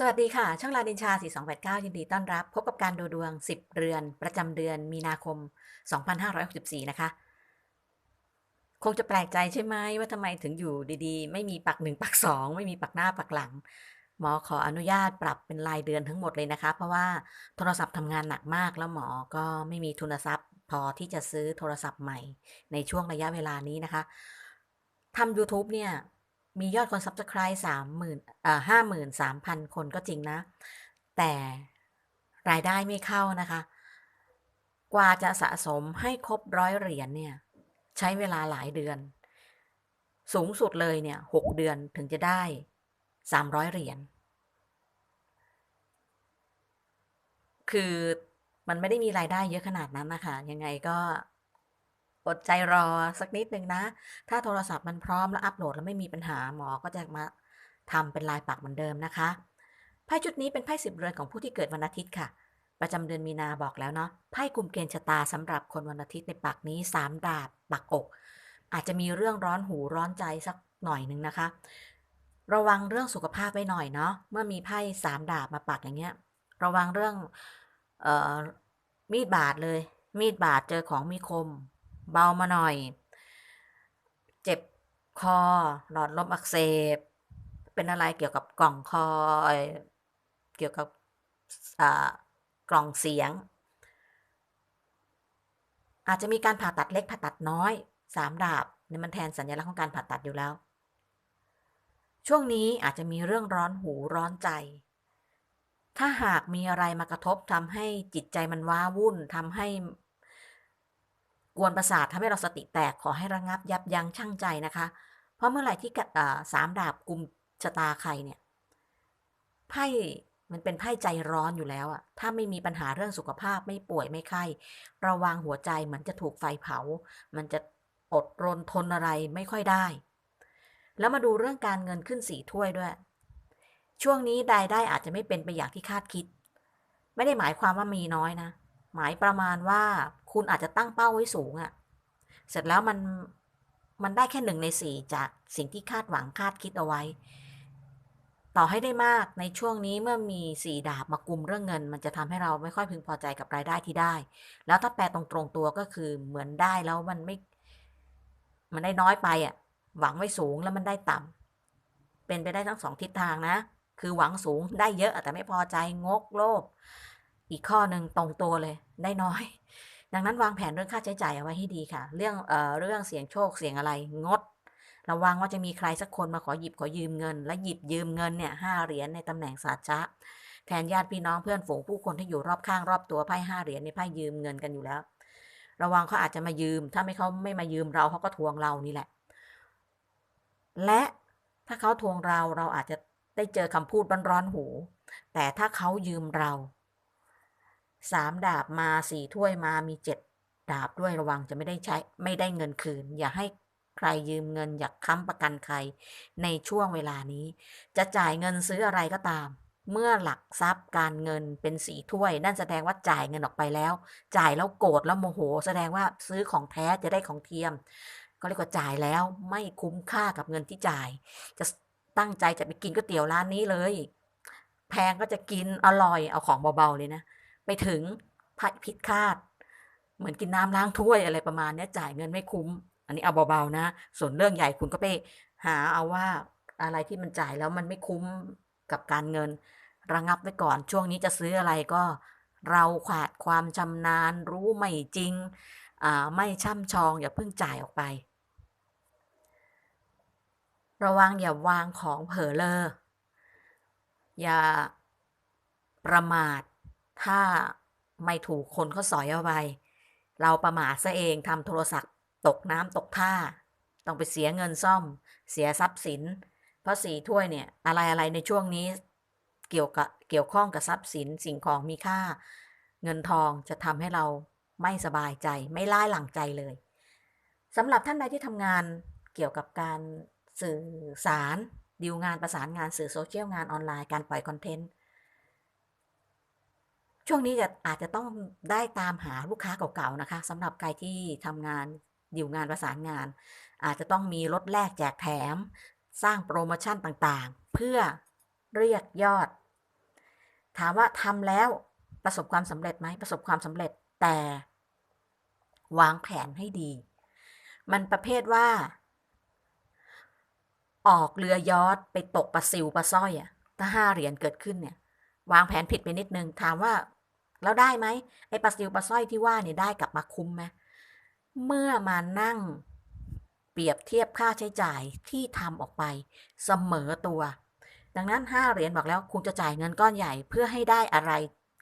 สวัสดีค่ะ ช่องลาดินชา 4289 ยินดีต้อนรับ พบกับการดูดวง 10เรือน ประจำเดือนมีนาคม 2564 นะคะ คงจะแปลกใจใช่ไหมว่าทำไมถึงอยู่ดีๆ ไม่มีปักหนึ่งปักสองไม่มีปักหน้าปักหลัง หมอขออนุญาตปรับเป็นรายเดือนทั้งหมดเลยนะคะ เพราะว่าโทรศัพท์ทำงานหนักมากแล้วหมอก็ไม่มีทุนทรัพย์ พอที่จะซื้อโทรศัพท์ใหม่ในช่วงระยะเวลานี้นะคะทำ YouTube เนี่ย มียอดคน Subscribe สามหมื่นเอ่อห้าหมื่นสามพันคนก็จริงนะ แต่รายได้ไม่เข้านะคะ กว่าจะสะสมให้ครบร้อยเหรียญเนี่ย ใช้เวลาหลายเดือน สูงสุดเลยเนี่ยหกเดือนถึงจะได้สามร้อยเหรียญคือมันไม่ได้มีรายได้เยอะขนาดนั้นนะคะ ยังไงก็ อดใจรอสักนิดหนึ่งนะ ถ้าโทรศัพท์มันพร้อมแล้วอัปโหลดแล้วไม่มีปัญหาหมอก็จะมาทำเป็นลายปักเหมือนเดิมนะคะไพ่ชุดนี้เป็นไพ่สิบเรือนของผู้ที่เกิดวันอาทิตย์ค่ะ ประจำเดือนมีนาบอกแล้วเนาะไพ่กลุ่มเกณฑ์ชะตาสำหรับคนวันอาทิตย์ในปักนี้สามดาบปักอก อาจจะมีเรื่องร้อนหูร้อนใจสักหน่อยหนึ่งนะคะ ระวังเรื่องสุขภาพไว้หน่อยเนาะเมื่อมีไพ่สามดาบมาปักอย่างเงี้ย ระวังเรื่องออมีดบาดเลย มีดบาดเจอของมีคม เบามาหน่อย เจ็บคอหลอดลมอักเสบ เป็นอะไรเกี่ยวกับกล่องคอ เกี่ยวกับกล่องเสียง อาจจะมีการผ่าตัดเล็กผ่าตัดน้อยสามดาบนี่มันแทนสัญลักษณ์ของการผ่าตัดอยู่แล้ว ช่วงนี้อาจจะมีเรื่องร้อนหูร้อนใจ ถ้าหากมีอะไรมากระทบทำให้จิตใจมันว้าวุ่นทำให้ กวนประสาททำให้เราสติแตกขอให้ระงับยับยั้งชั่งใจนะคะ เพราะเมื่อไหร่ที่กะอ่าสามดาบกุมชะตาใครเนี่ยไพ่มันเป็นไพ่ใจร้อนอยู่แล้วอะถ้าไม่มีปัญหาเรื่องสุขภาพไม่ป่วยไม่ไข้ ระวังหัวใจเหมือนจะถูกไฟเผา มันจะอดรนทนอะไรไม่ค่อยได้ แล้วมาดูเรื่องการเงินขึ้นสี่ถ้วยด้วย ช่วงนี้รายได้อาจจะไม่เป็นไปอย่างที่คาดคิด ไม่ได้หมายความว่ามีน้อยนะ หมายประมาณว่า คุณอาจจะตั้งเป้าไว้สูงอะ่ะเสร็จแล้วมันมันได้แค่หนึ่งในสี่จากสิ่งที่คาดหวังคาดคิดเอาไว้ ต่อให้ได้มากในช่วงนี้เมื่อมีสี่ดาบมากุมเรื่องเงิน มันจะทำให้เราไม่ค่อยพึงพอใจกับรายได้ที่ได้ แล้วถ้าแปลตรงๆตัวก็คือเหมือนได้แล้วมันไม่ มันได้น้อยไปอะ หวังไว้สูงแล้วมันได้ต่ำเป็นไปได้ทั้งสองทิศทางนะ คือหวังสูงได้เยอะแต่ไม่พอใจงกโลภอีกข้อหนึ่งตรงตัวเลย ได้น้อย ดังนั้นวางแผนเรื่องค่าใช้จ่ายเอาไว้ให้ดีค่ะ เรื่องเอ่อเรื่องเสี่ยงโชคเสี่ยงอะไรงดระวังว่าจะมีใครสักคนมาขอหยิบขอยืมเงิน และหยิบยืมเงินเนี่ยห้าเหรียญในตำแหน่งสาชะแทนญาติพี่น้องเพื่อนฝูงผู้คนที่อยู่รอบข้างรอบตัวไพ่ห้าเหรียญในไพ่ยืมเงินกันอยู่แล้ว ระวังเขาอาจจะมายืม ถ้าไม่เขาไม่มายืมเราเขาก็ทวงเรานี่แหละ และถ้าเขาทวงเราเราอาจจะได้เจอคำพูดร้อนๆหู แต่ถ้าเขายืมเรา สามดาบมาสี่ถ้วยมามีเจ็ดดาบด้วยระวังจะไม่ได้ใช้ไม่ได้เงินคืน อย่าให้ใครยืมเงินอย่าค้ำประกันใคร ในช่วงเวลานี้ จะจ่ายเงินซื้ออะไรก็ตาม เมื่อหลักทรัพย์การเงินเป็นสีถ้วย นั่นแสดงว่าจ่ายเงินออกไปแล้ว จ่ายแล้วโกรธแล้วโมโห แสดงว่าซื้อของแท้จะได้ของเทียม ก็เรียกว่าจ่ายแล้วไม่คุ้มค่ากับเงินที่จ่าย จะตั้งใจจะไปกินก๋วยเตี๋ยวร้านนี้เลย แพงก็จะกินอร่อยเอาของเบาๆเลยนะ ไปถึงผิดคาด เหมือนกินน้ำล้างถ้วยอะไรประมาณนี้จ่ายเงินไม่คุ้ม อันนี้เอาเบาๆนะ ส่วนเรื่องใหญ่คุณก็ไปหาเอาว่าอะไรที่มันจ่ายแล้วมันไม่คุ้มกับการเงิน ระงับไว้ก่อนช่วงนี้จะซื้ออะไรก็ เราขาดความชำนาญรู้ไม่จริงอ่าไม่ช่ำชองอย่าเพิ่งจ่ายออกไป ระวังอย่าวางของเผลอเลออย่าประมาท ถ้าไม่ถูกคนเขาสอยเอาไป เราประมาทซะเองทำโทรศัพท์ ตกน้ำตกท่า ต้องไปเสียเงินซ่อม เสียทรัพย์สิน เพราะสีถ้วยเนี่ยอะไรอะไรในช่วงนี้ เกี่ยวกับเกี่ยวข้องกับทรัพย์สินสิ่งของมีค่า เงินทองจะทำให้เราไม่สบายใจไม่ล่าหลังใจเลยสำหรับท่านใดที่ทำงานเกี่ยวกับการสื่อสารดีลงานประสานงานสื่อโซเชียลงานออนไลน์การปล่อยคอนเทนต์ ช่วงนี้จะอาจจะต้องได้ตามหาลูกค้าเก่าๆนะคะสำหรับใครที่ทำงานดีลงานประสานงาน อาจจะต้องมีลดแลกแจกแถม สร้างโปรโมชั่นต่างๆ เพื่อเรียกยอด ถามว่าทำแล้วประสบความสำเร็จไหมประสบความสำเร็จแต่ วางแผนให้ดี มันประเภทว่า ออกเรือยอทไปตกปลาซิวปลาสร้อยอะถ้าห้าเหรียญเกิดขึ้นเนี่ย วางแผนผิดไปนิดนึง ถามว่า แล้วได้ไหมไอ้ปลาซิวปลาสร้อยที่ว่าเนี่ยได้กลับมาคุ้มไหมเมื่อมานั่งเปรียบเทียบค่าใช้จ่ายที่ทำออกไปเสมอตัว ดังนั้น 5 เหรียญบอกแล้วคุณจะจ่ายเงินก้อนใหญ่เพื่อให้ได้อะไร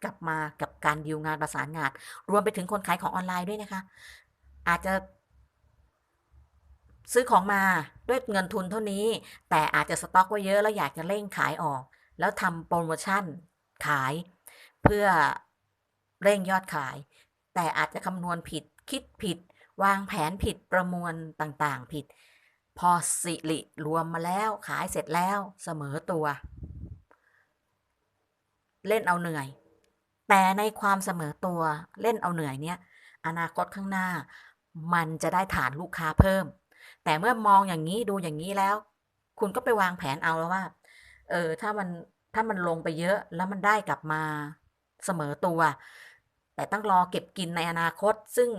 กลับมากับการดีลงานประสานงาน รวมไปถึงคนขายของออนไลน์ด้วยนะคะ อาจจะ ซื้อของมาด้วยเงินทุนเท่านี้ แต่อาจจะสต็อกไว้เยอะแล้วอยากจะเร่งขายออก แล้วทำโปรโมชั่นขาย เพื่อ เร่งยอดขาย แต่อาจจะคำนวณผิดคิดผิด วางแผนผิดประมวลต่างๆ ผิด พอสิริรวมมาแล้วขายเสร็จแล้วเสมอตัว เล่นเอาเหนื่อย แต่ในความเสมอตัวเล่นเอาเหนื่อยเนี่ยอนาคตข้างหน้า มันจะได้ฐานลูกค้าเพิ่ม แต่เมื่อมองอย่างนี้ดูอย่างนี้แล้ว คุณก็ไปวางแผนเอาแล้วว่า เออถ้ามันถ้ามันลงไปเยอะแล้วมันได้กลับมา เสมอตัว แต่ต้องรอเก็บกินในอนาคต ซึ่ง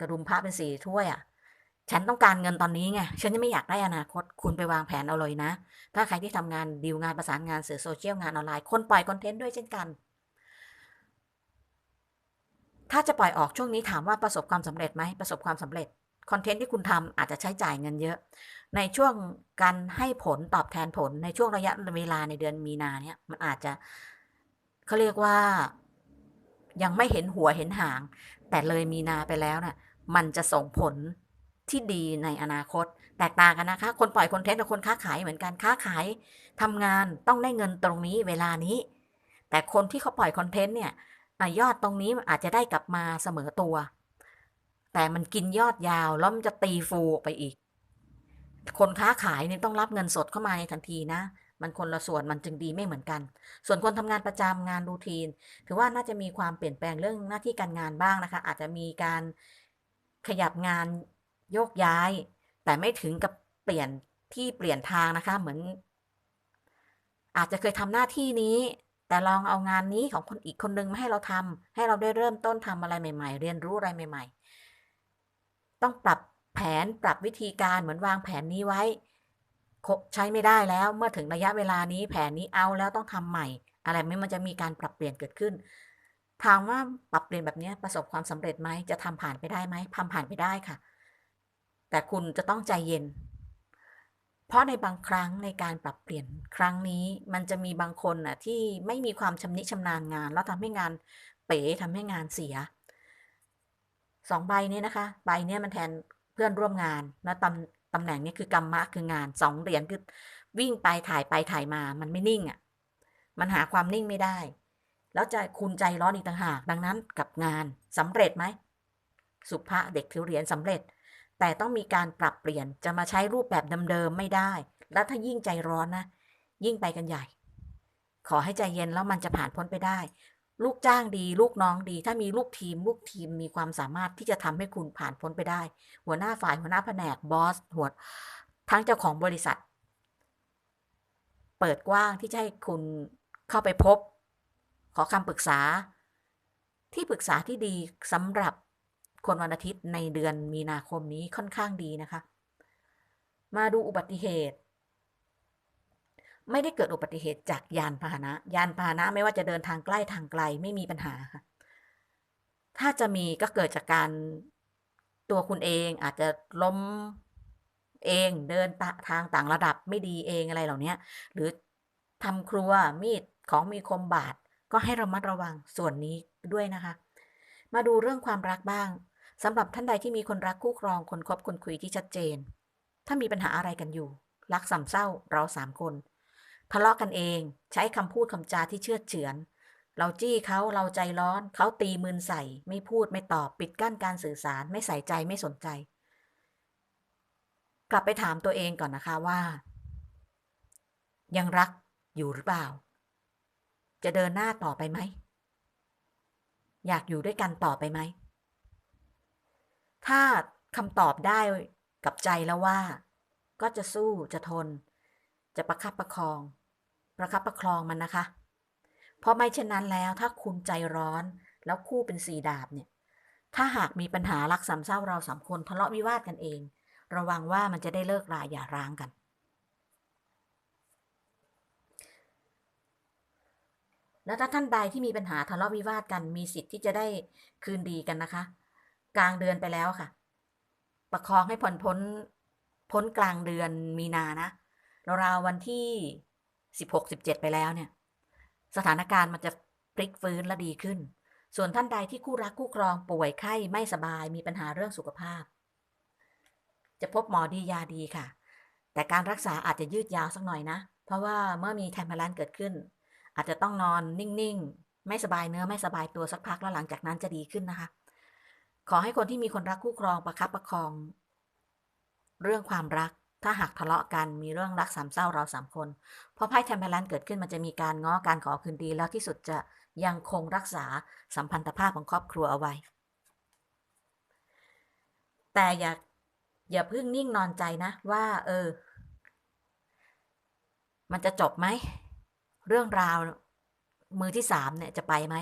กระดุมพระเป็นสีถ้วยอะ่ะ ฉันต้องการเงินตอนนี้ไง ฉันยังไม่อยากได้อนาคต คุณไปวางแผนเอาเลยนะ ถ้าใครที่ทำงานดีลงานประสานงานสื่อโซเชียลงานออนไลน์คนปล่อยคอนเทนต์ด้วยเช่นกัน ถ้าจะปล่อยออกช่วงนี้ถามว่าประสบความสำเร็จไหมประสบความสำเร็จคอนเทนต์ที่คุณทำอาจจะใช้จ่ายเงินเยอะ ในช่วงการให้ผลตอบแทนผลในช่วงระยะเวลาในเดือนมีนาเนี่ยมันอาจจะ เขาเรียกว่า ยังไม่เห็นหัวเห็นหาง แต่เลยมีนาไปแล้วน่ะ มันจะส่งผลที่ดีในอนาคต แตกต่างกันนะคะ คนปล่อยคอนเทนต์กับคนค้าขายเหมือนกันค้าขายทำงานต้องได้เงินตรงนี้เวลานี้ แต่คนที่เขาปล่อยคอนเทนต์เนี่ยยอดตรงนี้อาจจะได้กลับมาเสมอตัว แต่มันกินยอดยาวแล้วมันจะตีฟูออกไปอีก คนค้าขายเนี่ยต้องรับเงินสดเข้ามาในทันทีนะ มันคนละส่วนมันจึงดีไม่เหมือนกัน ส่วนคนทำงานประจำงานรูทีน ถือว่าน่าจะมีความเปลี่ยนแปลงเรื่องหน้าที่การงานบ้างนะคะ อาจจะมีการขยับงานโยกย้าย แต่ไม่ถึงกับเปลี่ยนที่เปลี่ยนทางนะคะเหมือน อาจจะเคยทำหน้าที่นี้แต่ลองเอางานนี้ของคนอีกคนนึงมาให้เราทำให้เราได้เริ่มต้นทำอะไรใหม่ ๆ เรียนรู้อะไรใหม่ ๆ ต้องปรับแผนปรับวิธีการเหมือนวางแผนนี้ไว้ ใช้ไม่ได้แล้วเมื่อถึงระยะเวลานี้แผนนี้เอาแล้วต้องทำใหม่ อะไรไม่มันจะมีการปรับเปลี่ยนเกิดขึ้น ถามว่าปรับเปลี่ยนแบบนี้ประสบความสำเร็จไหมจะทำผ่านไปได้ไหมทำผ่านไปได้ค่ะ แต่คุณจะต้องใจเย็น เพราะในบางครั้งในการปรับเปลี่ยนครั้งนี้มันจะมีบางคนน่ะที่ไม่มีความชำนิชำนาญงาน แล้วทำให้งานเป๋ทำให้งานเสียสองใบนี้นะคะ ใบนี้มันแทนเพื่อนร่วมงานแล้วตำ ตำแหน่งนี้คือกรรมะคืองานสองเหรียญคือวิ่งไปถ่ายไปถ่ายมา มันไม่นิ่งอะ่ะ มันหาความนิ่งไม่ได้ แล้วจะคุณใจร้อนอีกต่างหาก ดังนั้นกับงานสำเร็จไหม สุภาเด็กถือเหรียญสำเร็จ แต่ต้องมีการปรับเปลี่ยนจะมาใช้รูปแบบเดิมๆไม่ได้ แล้วถ้ายิ่งใจร้อนนะ ยิ่งไปกันใหญ่ ขอให้ใจเย็นแล้วมันจะผ่านพ้นไปได้ ลูกจ้างดี ลูกน้องดี ถ้ามีลูกทีม ลูกทีมมีความสามารถที่จะทำให้คุณผ่านพ้นไปได้ หัวหน้าฝ่ายหัวหน้าแผนกบอสหัวทั้งเจ้าของบริษัท เปิดกว้างที่จะให้คุณเข้าไปพบ ขอคำปรึกษา ที่ปรึกษาที่ดีสำหรับคนวันอาทิตย์ในเดือนมีนาคมนี้ค่อนข้างดีนะคะ มาดูอุบัติเหตุ ไม่ได้เกิดอุบัติเหตุจากยานพาหนะ ยานพาหนะไม่ว่าจะเดินทางใกล้ทางไกลไม่มีปัญหาค่ะ ถ้าจะมีก็เกิดจากการตัวคุณเองอาจจะล้มเองเดินทางต่างระดับไม่ดีเองอะไรเหล่านี้หรือทำครัวมีดของมีคมบาดก็ให้ระมัดระวังส่วนนี้ด้วยนะคะ มาดูเรื่องความรักบ้างสำหรับท่านใดที่มีคนรักคู่ครองคนคบคนคุยที่ชัดเจน ถ้ามีปัญหาอะไรกันอยู่ รักสามเศร้าเราสามคน ทะเลาะกันเอง ใช้คำพูดคำจาที่เชื่อเฉือน เราจี้เขาเราใจร้อนเขาตีมืนใส่ ไม่พูดไม่ตอบปิดกั้นการสื่อสาร ไม่ใส่ใจไม่สนใจ กลับไปถามตัวเองก่อนนะคะว่า ยังรักอยู่หรือเปล่า จะเดินหน้าต่อไปไหม อยากอยู่ด้วยกันต่อไปไหม ถ้าคำตอบได้กับใจแล้วว่า ก็จะสู้จะทน จะประคับประคอง ประคับประคองมันนะคะ เพราะไม่เช่นนั้นแล้วถ้าคุณใจร้อนแล้วคู่เป็นสี่ดาบเนี่ย ถ้าหากมีปัญหารักสามเศร้าเราสามคนทะเลาะวิวาทกันเอง ระวังว่ามันจะได้เลิกราอย่าร้างกัน แล้วถ้าท่านใดที่มีปัญหาทะเลาะวิวาทกันมีสิทธิ์ที่จะได้คืนดีกันนะคะ กลางเดือนไปแล้วค่ะ ประคองให้พ้นพ้นพ้นกลางเดือนมีนานะราววันที่ สิบหกสิบเจ็ดไปแล้วเนี่ย สถานการณ์มันจะพลิกฟื้นและดีขึ้น ส่วนท่านใดที่คู่รักคู่ครองป่วยไข้ไม่สบายมีปัญหาเรื่องสุขภาพ จะพบหมอดียาดีค่ะ แต่การรักษาอาจจะยืดยาวสักหน่อยนะ เพราะว่าเมื่อมีแทมเพลนเกิดขึ้น อาจจะต้องนอนนิ่งๆ ไม่สบายเนื้อไม่สบายตัวสักพักแล้วหลังจากนั้นจะดีขึ้นนะคะ ขอให้คนที่มีคนรักคู่ครองประคับประคอง เรื่องความรัก ถ้าหากทะเลาะกันมีเรื่องรักสามเศร้าเราสามคนพราะไพ่แทมเพลนเกิดขึ้นมันจะมีการง้อการขอคืนดีแล้วที่สุดจะยังคงรักษาสัมพันธภาพของครอบครัวเอาไว้ แต่อย่าอย่าเพิ่งนิ่งนอนใจนะว่า เออ มันจะจบไหม เรื่องราวมือที่สามเนี่ยจะไปไหม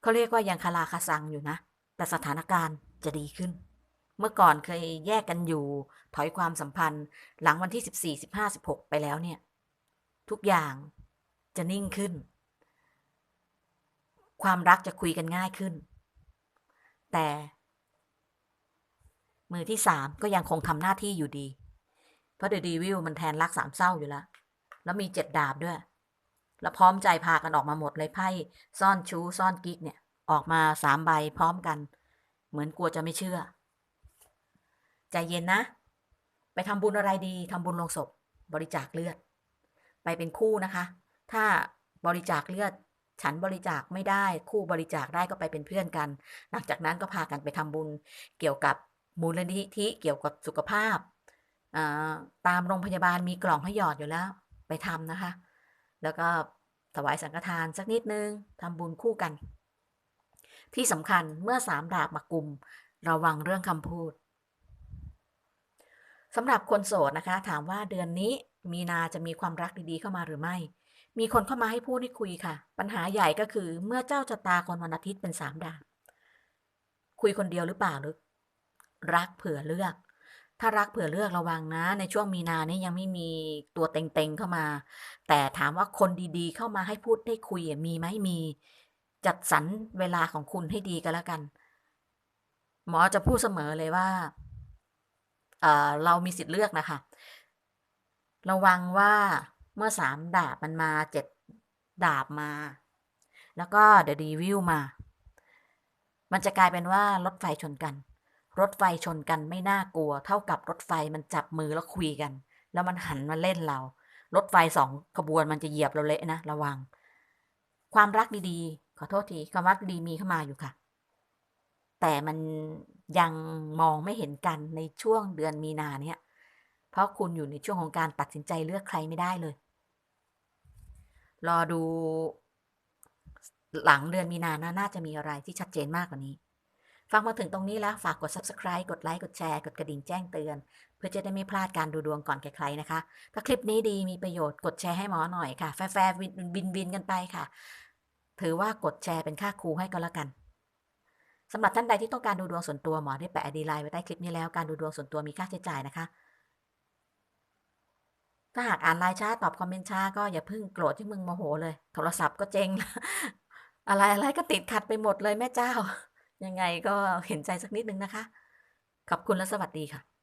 เขาเรียกว่ายังคาราคาซังอยู่นะ แต่สถานการณ์จะดีขึ้น เมื่อก่อนเคยแยกกันอยู่ ถอยความสัมพันธ์ หลังวันที่สิบสี่สิบห้าสิบหกไปแล้วเนี่ย ทุกอย่างจะนิ่งขึ้น ความรักจะคุยกันง่ายขึ้น แต่ มือที่สามก็ยังคงทำหน้าที่อยู่ดี เพราะเดอะดีวิลมันแทนรักสามเศร้าอยู่แล้ว แล้วมีเจ็ดดาบด้วย แล้วพร้อมใจพากันออกมาหมดเลยไพ่ซ่อนชู้ซ่อนกิ๊กเนี่ย ออกมาสามใบพร้อมกัน เหมือนกลัวจะไม่เชื่อ ใจเย็นนะ ไปทำบุญอะไรดีทำบุญลงศพ บริจาคเลือด ไปเป็นคู่นะคะ ถ้าบริจาคเลือด ฉันบริจาคไม่ได้ คู่บริจาคได้ก็ไปเป็นเพื่อนกัน หลังจากนั้นก็พากันไปทำบุญ เกี่ยวกับมูลนิธิเกี่ยวกับสุขภาพอ่าตามโรงพยาบาลมีกล่องให้หยอดอยู่แล้ว ไปทำนะคะ แล้วก็ถวายสังฆทานสักนิดนึงทำบุญคู่กัน ที่สำคัญเมื่อสามดาบมากลุ่มระวังเรื่องคำพูด สำหรับคนโสดนะคะ ถามว่าเดือนนี้มีนาจะมีความรักดีๆเข้ามาหรือไม่ มีคนเข้ามาให้พูดให้คุยค่ะ ปัญหาใหญ่ก็คือเมื่อเจ้าชะตาคนวันอาทิตย์เป็นสามดาบคุยคนเดียวหรือเปล่าหรือ รักเผื่อเลือก ถ้ารักเผื่อเลือกระวังนะ ในช่วงมีนาเนี่ยยังไม่มีตัวเต็งๆเข้ามา แต่ถามว่าคนดีๆ เข้ามาให้พูดให้คุยมีไหมมี จัดสรรเวลาของคุณให้ดีก็แล้วกัน หมอจะพูดเสมอเลยว่า เเรามีสิทธิ์เลือกนะคะ ระวังว่าเมื่อสามดาบมันมาเจ็ดดาบมา แล้วก็เดอะดีวิวมา มันจะกลายเป็นว่ารถไฟชนกัน รถไฟชนกันไม่น่ากลัว เท่ากับรถไฟมันจับมือแล้วคุยกัน แล้วมันหันมาเล่นเรา รถไฟสองขบวนมันจะเหยียบเราเละนะ ระวัง ความรักดีๆ ขอโทษทีความรักดีมีเข้ามาอยู่ค่ะ แต่มัน ยังมองไม่เห็นกันในช่วงเดือนมีนาเนี่ยเพราะคุณอยู่ในช่วงของการตัดสินใจเลือกใครไม่ได้เลย รอดูหลังเดือนมีนานะน่าจะมีอะไรที่ชัดเจนมากกว่านี้ ฟังมาถึงตรงนี้แล้ว ฝากกด subscribe กดไลค์กดแชร์ กดกระดิ่งแจ้งเตือน เพื่อจะได้ไม่พลาดการดูดวงก่อนใครๆนะคะ ถ้าคลิปนี้ดีมีประโยชน์กดแชร์ให้หมอหน่อยค่ะ แฟร์วินบินบินกันไปค่ะ ถือว่ากดแชร์เป็นค่าครูให้ก็แล้วกัน สำหรับท่านใดที่ต้องการดูดวงส่วนตัวหมอได้แปะดีไลน์ไว้ใต้คลิปนี้แล้วการดูดวงส่วนตัวมีค่าใช้จ่ายนะคะ ถ้าหากอ่านไลน์ช้าตอบคอมเมนต์ช้าก็อย่าเพิ่งโกรธที่มึงโมโหเลย โทรศัพท์ก็เจ๊งอะไรอะไรก็ติดขัดไปหมดเลยแม่เจ้า ยังไงก็เห็นใจสักนิดนึงนะคะ ขอบคุณและสวัสดีค่ะ